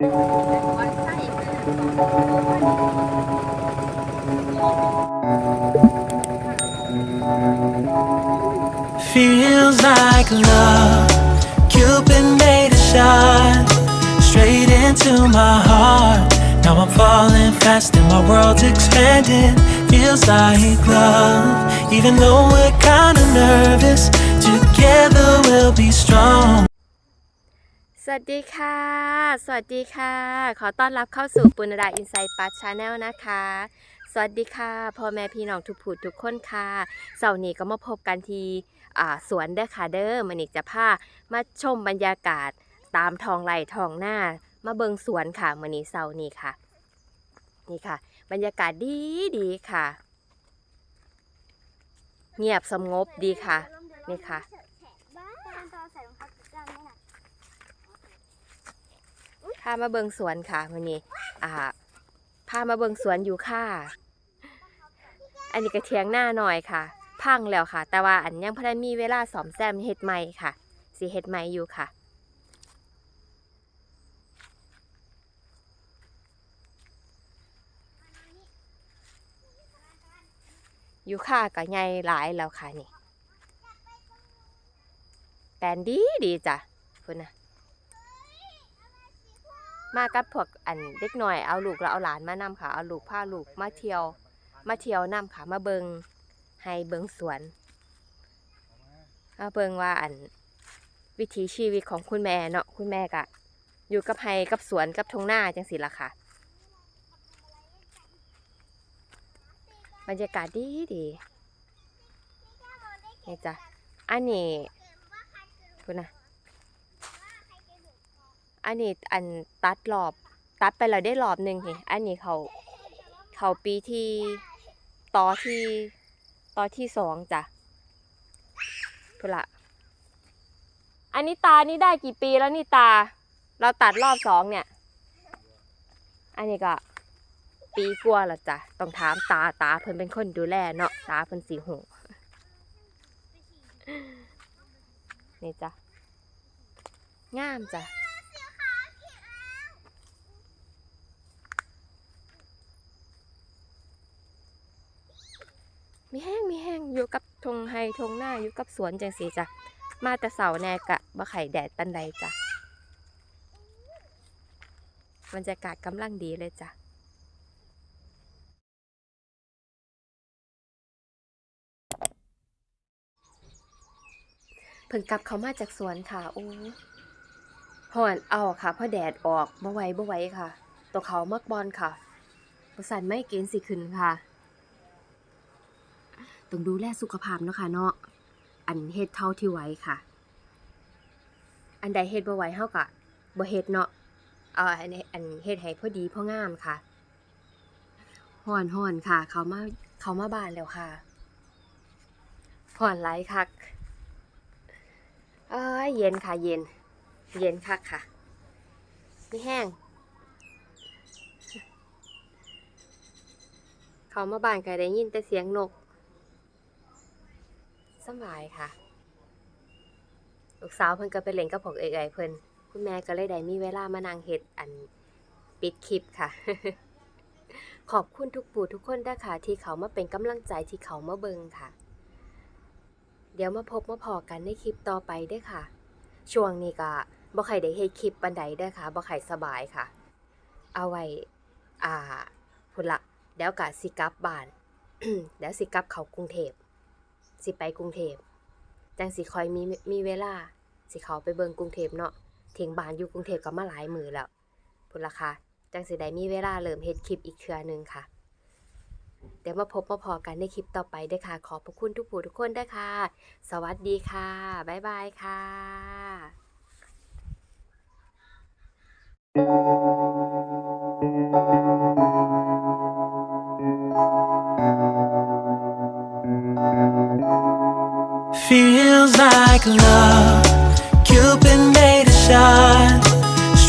Feels like love. Cupid made a shot straight into my heart. Now I'm falling fast and my world's expanding. Feels like love. Even though we're kinda nervous, together we'll be strong. สวัสดีค่ะ สวัสดีค่ะ ขอต้อนรับเข้าสู่ปุณดาอินไซต์ปัชชาแนลนะคะ สวัสดีค่ะ พ่อแม่พี่น้องทุกผู้ทุกคนค่ะ เสาร์นี้ก็มาพบกันที่สวนเด้อค่ะเด้อมันอีกจะพามาชมบรรยากาศตามทองไร่ท้องหน้า มาเบิงสวนค่ะมื้อนี้เสาร์นี้ค่ะ นี่ค่ะ บรรยากาศดีดีค่ะ เงียบสงบดีค่ะ นี่ค่ะ พามาเบิงสวนค่ะวันนี้อ่าพามาเบิงสวนอยู่ค่ะ อันนี้ก็เทียงหน้าหน่อยค่ะ พังแล้วค่ะ แต่ว่าอันยังพอได้มีเวลาสอมแซมเฮ็ดใหม่ค่ะสีเฮ็ดใหม่อยู่ค่ะอยู่ค่ะก็ใหญ่หลายแล้วค่ะนี่แปลนดีดีจ้ะคุณนะ มากับพวกอันเด็กหน่อยเอาลูกแล้วเอาหลานมานำค่ะเอาลูกพาลูกมาเที่ยว มาเที่ยวนำค่ะมาเบิงให้เบิงสวนมาเบิงว่าอันวิถีชีวิตของคุณแม่เนาะคุณแม่กะ อยู่กับไฮกับสวนกับทงหน้าจังสิละค่ะ บรรยากาศดีดีนี่จ้ะอันนี้คุณนะ อันนี้อันตัดรอบ ตัดไปแล้วได้รอบหนึ่งนี่อันนี้เขาเขาปีที่ต่อที่ต่อที่สองจ้ะพุละอันนี้ตานี่ได้กี่ปีแล้วนี่ตา เราตัดรอบสองเนี่ย อันนี้ก็ปีกว่าแล้วจ้ะต้องถามตาตาเพิ่นเป็นคนดูแลเนาะตาเพิ่นสีหูนี่จ้ะงามจ้ะ มีแห้งมีแห้งอยู่กับทงไฮทงหน้าอยู่กับสวนจังสีจ้ะมาแต่เสาแนกะบะไข่แดดปันใดจ้ะบรรยากาศกำลังดีเลยจ้ะเพิ่งกลับเขามาจากสวนค่ะโอ้ห่อนเอาค่ะเพราะแดดออกบ่ไหวบ่ไหวค่ะตัวเขามักบอลค่ะประสันไม่เกณฑ์สิขึ้นค่ะ ต้องดูแลสุขภาพเนาะค่ะเนาะอันเฮ็ดเท่าที่ไหวค่ะ อันใดเฮ็ดบ่ไหวเฮาก็บ่เฮ็ดเนาะเอ่ออันอันเฮ็ดให้พอดีพองามค่ะฮ้อนฮ้อนค่ะ เขามาเขามาบ้านแล้วค่ะฮ้อนหลคักเอ้ยเย็นค่ะเย็น เย็นคักค่ะไม่แห้ง เขามาบ้านก็ได้ยินแต่เสียงนก สบายค่ะ ลูกสาวเพิ่นก็ไปเล่นกับพวกเอ๋ยเพิ่นคุณแม่ก็เลยได้มีเวลามานั่งเฮ็ดอันปิดคลิปค่ะ ขอบคุณทุกปู่ทุกคนด้วยค่ะ ที่เขามาเป็นกำลังใจที่เขามาเบิงค่ะ เดี๋ยวมาพบมาพอกันในคลิปต่อไปด้วยค่ะ ช่วงนี้ก็บ่ใครได้เฮ็ดคลิปปันใดด้อค่ะบ่ใครสบายค่ะ เอาไว้ อ่าพุ่นละเดี๋ยวกะสิกลับบ้าน เดี๋ยวสิกลับเขากรุงเทพ สิไปกรุงเทพจังสิคอยมีมีเวลา สิเขาไปเบิงกรุงเทพเนาะทิ้งบ้านอยู่กรุงเทพก็มาหลายมือแล้วพุ่นละค่ะจังสิได้มีเวลาเริ่มเฮ็ดคลิปอีกเครือหนึงค่ะ เดี๋ยวมาพบมาพอกันในคลิปต่อไปด้วยค่ะ ขอบพระคุณทุกผู้ทุกคนด้วยค่ะ สวัสดีค่ะ บ๊ายบายค่ะ feels like love. Cupid made a shot.